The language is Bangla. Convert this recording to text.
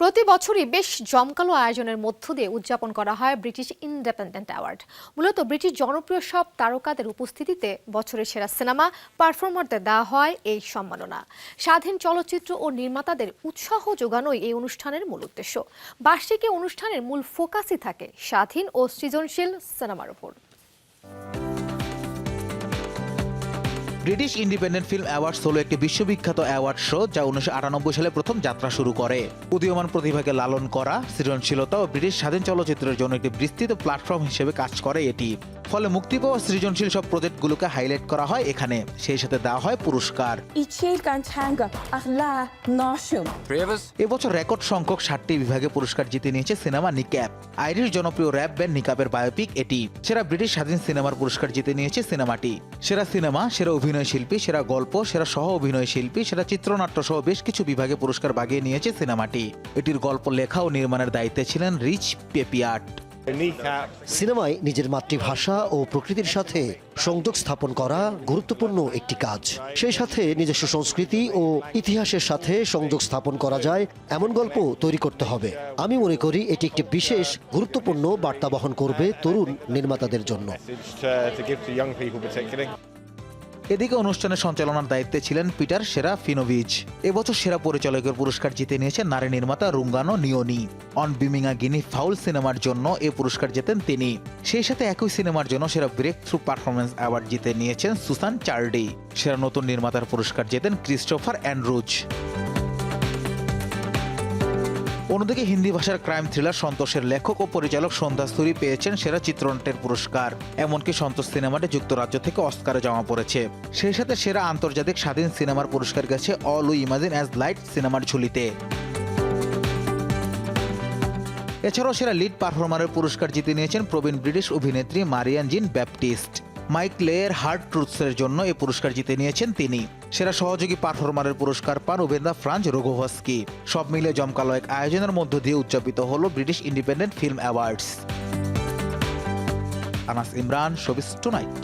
প্রতি বছরই বেশ জমকালো আয়োজনের মধ্য দিয়ে উদযাপন করা হয় ব্রিটিশ ইন্ডিপেন্ডেন্ট অ্যাওয়ার্ড। মূলত ব্রিটিশ জনপ্রিয় সব তারকাদের উপস্থিতিতে বছরের সেরা সিনেমা পারফর্মারদের দেওয়া হয় এই সম্মাননা। স্বাধীন চলচ্চিত্র ও নির্মাতাদের উৎসাহ যোগানোই এই অনুষ্ঠানের মূল উদ্দেশ্য। বার্ষিকী অনুষ্ঠানের মূল ফোকাসই থাকে স্বাধীন ও সৃজনশীল সিনেমার উপর। ব্রিটিশ ইন্ডিপেন্ডেন্ট ফিল্ম অ্যাওয়ার্ডস হলো একটি বিশ্ববিখ্যাত অ্যাওয়ার্ড শো যা উনিশশো সালে প্রথম যাত্রা শুরু করে। উদীয়মান প্রতিভাকে লালন করা সৃজনশীলতা ও ব্রিটিশ স্বাধীন চলচ্চিত্রের জন্য একটি বিস্তৃত প্ল্যাটফর্ম হিসেবে কাজ করে এটি। ফলে মুক্তি পাওয়া সৃজনশীল সব প্রজেক্টগুলোকে হাইলাইট করা হয় এখানে। সেই সাথে দেওয়া হয় পুরস্কার। এবছর রেকর্ড সংখ্যক ষাটটি বিভাগে পুরস্কার জিতে নিয়েছে সিনেমা নিক্যাপ। আইরিশ জনপ্রিয় র্যাপ ব্যান্ড নিকাপের বায়োপিক এটি। সেরা ব্রিটিশ স্বাধীন সিনেমার পুরস্কার জিতে নিয়েছে সিনেমাটি। সেরা সিনেমা সেরা অভিনয় শিল্পী, সেরা গল্প, সেরা সহ অভিনয় শিল্পী, সেরা চিত্রনাট্য সহ বেশ কিছু বিভাগে পুরস্কার বাগিয়ে নিয়েছে সিনেমাটি। এটির গল্প লেখা ও নির্মাণের দায়িত্বে ছিলেন রিচ পেপিয়াট। সিনেমায় নিজের মাতৃভাষা ও প্রকৃতির সাথে সংযোগ স্থাপন করা গুরুত্বপূর্ণ একটি কাজ। সেই সাথে নিজস্ব সংস্কৃতি ও ইতিহাসের সাথে সংযোগ স্থাপন করা যায়, এমন গল্প তৈরি করতে হবে। আমি মনে করি এটি একটি বিশেষ, গুরুত্বপূর্ণ বার্তা বহন করবে তরুণ নির্মাতাদের জন্য। এদিকে অনুষ্ঠানের সঞ্চালনার দায়িত্বে ছিলেন পিটার সেরা ফিনোভিচ। এবছর সেরা পরিচালকের পুরস্কার জিতে নিয়েছেন নারী নির্মাতা রুঙ্গানো নিওনি। অন বিমিঙা গিনি ফাউল সিনেমার জন্য এ পুরস্কার জেতেন তিনি। সেই সাথে একই সিনেমার জন্য সেরা ব্রেক থ্রু পারফরমেন্স অ্যাওয়ার্ড জিতে নিয়েছেন সুসান চার্ডি। সেরা নতুন নির্মাতার পুরস্কার জেতেন ক্রিস্টোফার অ্যান্ড্রুজ। অন্যদিকে হিন্দি ভাষার ক্রাইম থ্রিলার সন্তোষের লেখক ও পরিচালক সন্ধ্যা পেয়েছেন সেরা চিত্রনাট্যের পুরস্কার। এমনকি সন্তোষ সিনেমাটি যুক্তরাজ্য থেকে অস্কারে জমা পড়েছে। সেই সাথে সেরা আন্তর্জাতিক স্বাধীন সিনেমার পুরস্কার গেছে All We Imagine as Light সিনেমার ঝুলিতে। এছাড়াও সেরা লিড পারফর্মারের পুরস্কার জিতে নিয়েছেন প্রবীণ ব্রিটিশ অভিনেত্রী মারিয়ান জিন ব্যাপটিস্ট। মাইক লেয়ের হার্ড ট্রুথসের জন্য এ পুরস্কার জিতে নিয়েছেন তিনি। সেরা সহযোগী পারফরমারের পুরস্কার পান উবেন্দা ফ্রাঞ্জ রোগোভস্কি। সব মিলে জমকালো এক আয়োজনের মধ্য দিয়ে উদযাপিত হল British Independent Film Awards. Anas Imran, showbiz tonight.